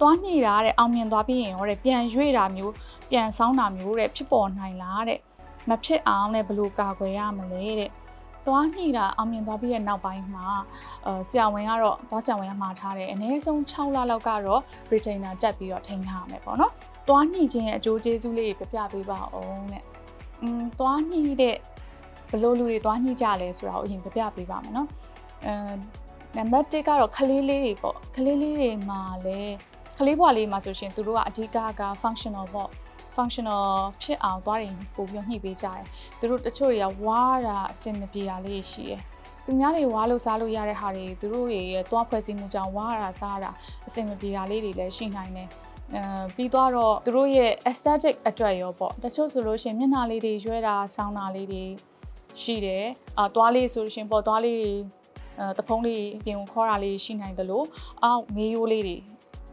သွားညှိတာတဲ့အောင်မြင်သွားပြီးရင်ရောတဲ့ပြန်ရွေ့တာမျိုးပြန်ဆောင်းတာမျိုးတဲ့ဖြစ်ပေါ်နိုင်လားတဲ့မဖြစ်အောင်လည်းဘယ်လိုကာကွယ်ရမလဲတဲ့သွားညှိတာအောင်မြင်သွားပြီးတဲ့နောက်ပိုင်းမှာအဲဆရာဝန်ကတော့သွားဆရာဝန်ကမှာထားတယ်အနည်းဆုံး6လလောက်ကတော့ retainer တက်ပြီးတော့ထိန်းထားရမယ်ပေါ့နော်သွားညှိခြင်းရဲ့အကျိုးကျေးဇူးလေးတွေပြပြပေးပါအောင်တဲ့อืมသွားညှိတဲ့ဘယ်လိုလူတွေသွားညှိကြလဲဆိုတာကိုအရင်ပြပြပေးပါမယ်နော်အဲနံပါတ်1ကတော့ခလေးလေးတွေပေါ့ခလေးလေးတွေမှာလည်း ခလေးဘွားလေးမှာဆိုရှင်သူတို့ကအဓိကက functional ပေါ့ functional ဖြစ်အောင်သွားရင်ပို့ပြီးညှိပေးကြတယ်သူတို့တချို့တွေကဝါတာအဆင်မပြေတာလေးရှိတယ်သူများတွေဝါလို့စားလို့ရတဲ့ဟာတွေသူတို့တွေရဲ့သွားဖွဲ့စည်းမှုကြောင့်ဝါတာစားတာအဆင်မပြေတာလေးတွေလည်းရှိနိုင်တယ်အဲပြီးတော့သူတို့ရဲ့ aesthetic အတွက်ရောပေါ့တချို့ဆိုလို့ရှိရင်မျက်နှာလေးတွေရွဲတာဆောင်းတာလေးတွေရှိတယ်အာသွားလေးဆိုလို့ရှိရင်ပေါ့သွားလေးအဲတဖုံးလေးအပြင်ကိုခေါ်တာလေးရှိနိုင်တယ်လို့အောက်မေးရိုးလေးတွေ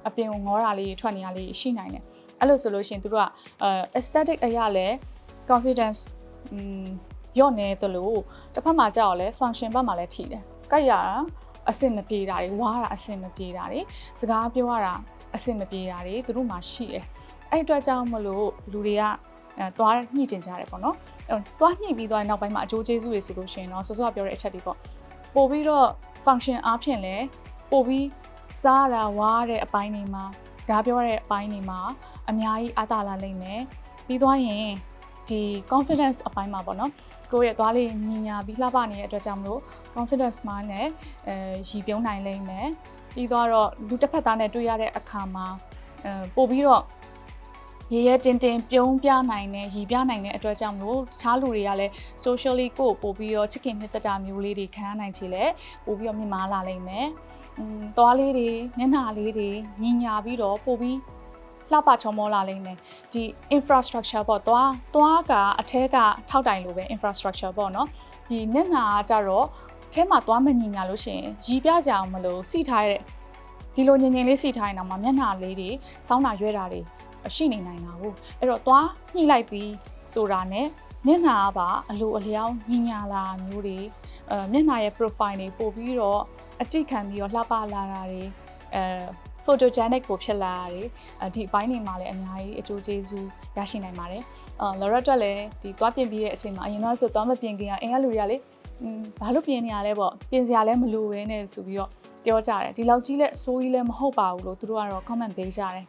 အပြင်ကိုငေါတာလေးထွက်နေတာလေးရှိနိုင်တယ်အဲ့လိုဆိုလို့ရှိရင်သူတို့ကအဲ aesthetic အရာလဲ confidence อืมရော့နေတယ်လို့တစ်ဖက်မှာကြောက်လဲ function ဘက်မှာလည်းထိတယ်။ကြိုက်ရတာအဆင်မပြေတာတွေဝါတာအဆင်မပြေတာတွေစကားပြောရတာအဆင်မပြေတာတွေသူတို့မှာရှိတယ်။အဲ့အတွက်ကြောင့်မလို့လူတွေကအဲသွားညှိကျင်ကြတယ်ပေါ့နော်။အဲသွားညှိပြီးသွားနောက်ပိုင်းမှာအကျိုးကျေးဇူးတွေဆိုလို့ရှိရင်တော့ဆောစောပြောတဲ့အချက်တွေပေါ့။ပို့ပြီးတော့ function အားဖြင့်လဲပို့ပြီး စားတာဝါတဲ့အပိုင်းတွေမှာစကားပြောရတဲ့အပိုင်းတွေမှာအများကြီးအားသာလာနိုင်မယ်ပြီးသွားရင်ဒီ confidence အပိုင်းမှာပေါ့နော်ကိုယ့်ရဲ့သွားလေးညီညာပြီးလှပနေတဲ့အတွက်ကြောင့်မလို့ confidence မှာနဲ့အဲရည်ပြုံးနိုင်လိမ့်မယ်ပြီးတော့လူတစ်ဖက်သားနဲ့တွေ့ရတဲ့အခါမှာအဲပို့ပြီးတော့ရရဲတင်တင်ပြုံးပြနိုင်တဲ့ရည်ပြနိုင်တဲ့အတွက်ကြောင့်မလို့တခြားလူတွေကလည်း socially ကိုပို့ပြီးတော့ချစ်ခင်နှစ်သက်တာမျိုးလေးတွေခံရနိုင်ချေလဲပို့ပြီးတော့မြင်မာလာလိမ့်မယ်อืม သွားလေးတွေမျက်နှာလေးတွေညီညာပြီးတော့ပို့ပြီးလှပချောမောလာလိမ့်မယ်ဒီ infrastructure ပေါ့သွားသွားကအထက်ကထောက်တိုင်လိုပဲ infrastructure ပေါ့နော်ဒီမျက်နှာကကြတော့အဲမှာသွားမညီညာလို့ရှိရင်ရီပြကြအောင်မလို့စီထားတဲ့ဒီလိုငင်ငင်လေးစီထားရင်တော့မှမျက်နှာလေးတွေစောင်းတာရွဲတာတွေရှိနေနိုင်တာဟုတ်အဲ့တော့သွားညှိလိုက်ပြီးဆိုတာနဲ့ မျက်နှာကပါအလိုအလျောင်းညီညာလာမျိုးတွေအဲမျက်နှာရဲ့ profile တွေပို့ပြီးတော့အကြည့်ခံပြီးတော့လှပလာတာတွေအဲ photogenic ကိုဖြစ်လာတာတွေဒီအပိုင်းတွေမှာလည်းအများကြီးအကျိုးကျေးဇူးရရှိနိုင်ပါတယ်အာလော်ရက်တွက်လည်းဒီသွားပြင်ပြီးတဲ့အချိန်မှာအရင်တော့ဆိုသွားမပြင်ခင်ကအင်ကလူတွေကလေอืมဘာလို့ပြင်နေရလဲပေါ့ပြင်စရာလည်းမလိုဘဲနဲ့ဆိုပြီးတော့ပြောကြတယ်ဒီလောက်ကြီးလက်ဆိုးကြီးလည်းမဟုတ်ပါဘူးလို့သူတို့ကတော့ comment ပေးကြတယ်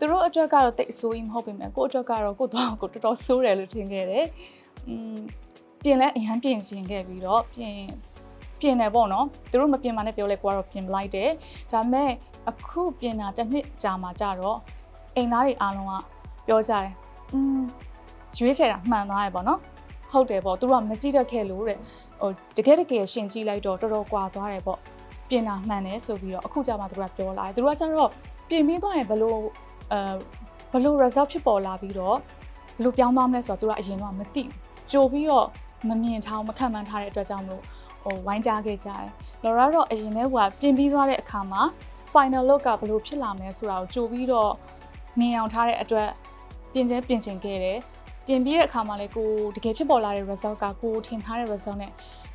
သူတို့အတွက်ကတော့တိတ်အဆိုးကြီးမဟုတ်ပေမဲ့ကိုယ့်အတွက်ကတော့ကိုယ့်သွားကိုတော်တော်ဆိုးတယ်လို့ထင်ခဲ့တယ်อืมပြင်လဲအရန်ပြင်ရှင်ခဲ့ပြီးတော့ပြင်ပြင်တယ်ပေါ့နော်သူတို့မပြင်ပါနဲ့ပြောလဲကိုကတော့ပြင်လိုက်တယ်ဒါပေမဲ့အခုပြင်တာတစ်နှစ်ကြာမှကြတော့အိမ်သားတွေအားလုံးကပြောကြတယ်อืมရွေးချယ်တာမှန်သွားတယ်ပေါ့နော်ဟုတ်တယ်ပေါ့သူတို့ကမကြည့်တတ်ခဲ့လို့တဲ့ဟိုတကယ်တကယ်ရှင်ကြည့်လိုက်တော့တော်တော်ကွာသွားတယ်ပေါ့ပြင်တာမှန်တယ်ဆိုပြီးတော့အခုကြာမှသူတို့ကပြောလာတယ်သူတို့ကကျတော့ပြင်ပြီးသွားရင်ဘလို့ အဲဘလို့ result ဖြစ်ပေါ်လာပြီးတော့ဘလို့ပြောင်းသွားမလဲဆိုတော့သူကအရင်တော့မသိဘူးကြိုပြီးတော့မမြင်ထားမခံမှန်းထားတဲ့အတွက်ကြောင့်မလို့ဟိုဝိုင်းကြားခဲ့ကြတယ်လော်ရာတော့အရင်ကပြင်ပြီးသွားတဲ့အခါမှာ final look ကဘယ်လိုဖြစ်လာမလဲဆိုတာကိုကြိုပြီးတော့မြင်အောင်ထားတဲ့အတွက်ပြင်ချင်းပြင်ချင်ခဲ့တယ်ပြင်ပြီးတဲ့အခါမှာလည်းကိုတကယ်ဖြစ်ပေါ်လာတဲ့ result ကကိုထင်ထားတဲ့ result နဲ့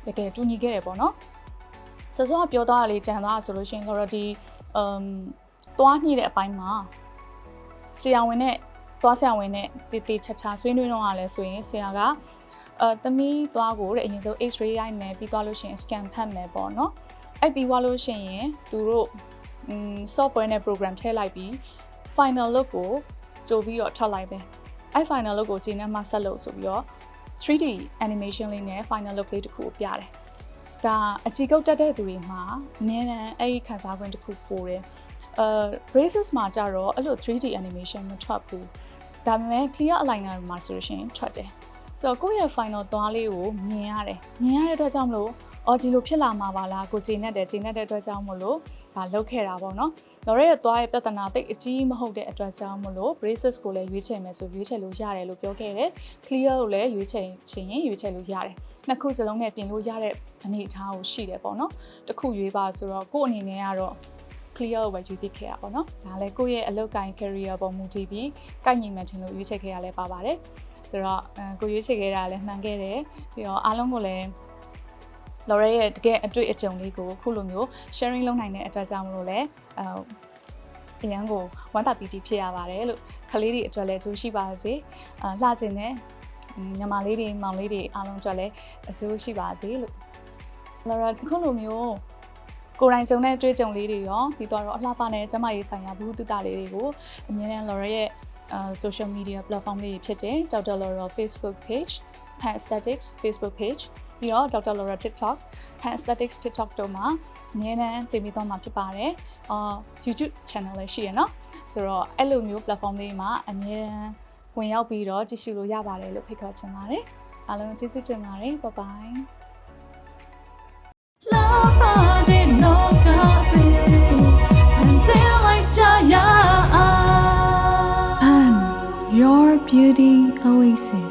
တကယ်တူညီခဲ့တယ်ပေါ့နော်စောစောကပြောသွားတာလေးကြံသွားဆိုလို့ရှိရင်တော့ဒီ um သွားညှိတဲ့အပိုင်းမှာ ဆရာဝန်နဲ့သွားဆရာဝန်နဲ့တည်တည်ချာချာဆွေးနွေးတော့ရလဲဆိုရင်ဆရာကအဲသမီးသွားကိုတဲ့အရင်ဆုံး X-ray ရိုက်မယ်ပြီးသွားလို့ရှိရင် scan ဖတ်မယ်ပေါ့နော်အဲ့ပြီးသွားလို့ရှိရင်သူတို့ software နဲ့ program ထည့်လိုက်ပြီး final look ကိုကြိုပြီးတော့ထွက်လိုက်ပဲအဲ့ final look ကိုဂျင်းနဲ့မှဆက်လို့ဆိုပြီးတော့ 3D animation လေးနဲ့ final look လေးတစ်ခုကိုပြတယ်ဒါအကြည့်ကုတ်တက်တဲ့သူတွေမှာအနည်းတန်းအဲ့ဒီခံစား권တစ်ခုပိုတယ် အဲ braces မှာကြတော့အဲ့လို 3D animation မထွက်ဘူးဒါပေမဲ့ clear aligner မှာဆိုလို့ရှိရင်ထွက်တယ်ဆိုတော့ကိုယ့်ရဲ့ final သွားလေးကိုမြင်ရတယ်မြင်ရတဲ့အတွက်ကြောင့်မလို့အော်ဒီလိုဖြစ်လာမှာပါလားကိုဂျင်းနဲ့တယ်ဂျင်းနဲ့တဲ့အတွက်ကြောင့်မလို့ဒါလောက်ခဲ့တာပေါ့နော်လော်ရဲရဲ့သွားရဲ့ပြဿနာတိတ်အကြီးမဟုတ်တဲ့အတွက်ကြောင့်မလို့ braces ကိုလည်းရွေးချယ်မယ်ဆိုရွေးချယ်လို့ရတယ်လို့ပြောခဲ့တယ် clear ကိုလည်းရွေးချယ်ချင်ရင်ရွေးချယ်လို့ရတယ်နှစ်ခုစလုံးနဲ့ပြင်လို့ရတဲ့အနေအထားကိုရှိတယ်ပေါ့နော်တစ်ခုရွေးပါဆိုတော့ကို့အနေနဲ့ကတော့ clear ကိုပဲရွေးပြခဲ့ရပါတော့။ဒါလည်းကိုယ့်ရဲ့အလုပ်ကိုင် career ပေါ်မူတည်ပြီးကိုက်ညီမှန်ချင်လို့ရွေးချယ်ခဲ့ရလဲပါပါတယ်။ဆိုတော့ကိုရွေးချယ်ခဲ့တာလည်းမှန်ခဲ့တယ်။ပြီးတော့အားလုံးကိုလည်းလော်ရဲရဲ့တကယ်အတွေ့အကြုံလေးကိုခုလိုမျိုး sharing လုပ်နိုင်တဲ့အတွက်ကြောင့်မလို့လဲအဲအရန်ကိုဝမ်းသာပီတိဖြစ်ရပါတယ်လို့ခလေးတွေအတွက်လည်းအကျိုးရှိပါစေအာလှခြင်းနဲ့ညီမလေးတွေမောင်လေးတွေအားလုံးအတွက်လည်းအကျိုးရှိပါစေလို့လော်ရာခုလိုမျိုး ကိုယ်တိုင်ကြုံတဲ့အတွေ့အကြုံလေးတွေရောပြီးတော့အလှပနဲ့ကျမရေးဆိုင်ရာဘူးတုတလေးတွေကိုအမြဲတမ်းလော်ရာရဲ့အာ social media platform လေးတွေဖြစ်တဲ့ Dr. Laura Facebook page, Pan Aesthetics Facebook page ပြီးတော့ Dr. Laura TikTok, Pan Aesthetics TikTok တို့မှာအမြဲတမ်းတင်ပြသွားမှာဖြစ်ပါတယ်။အာ YouTube channel လည်းရှိရနော်။ဆိုတော့အဲ့လိုမျိုး platform လေးမှာအမြဲတမ်းဝင်ရောက်ပြီးတော့ကြည့်ရှုလို့ရပါတယ်လို့ဖိတ်ခေါ်ချင်ပါတယ်။အားလုံးကျေးဇူးတင်ပါတယ်။ Bye bye. Love Melody Oasis.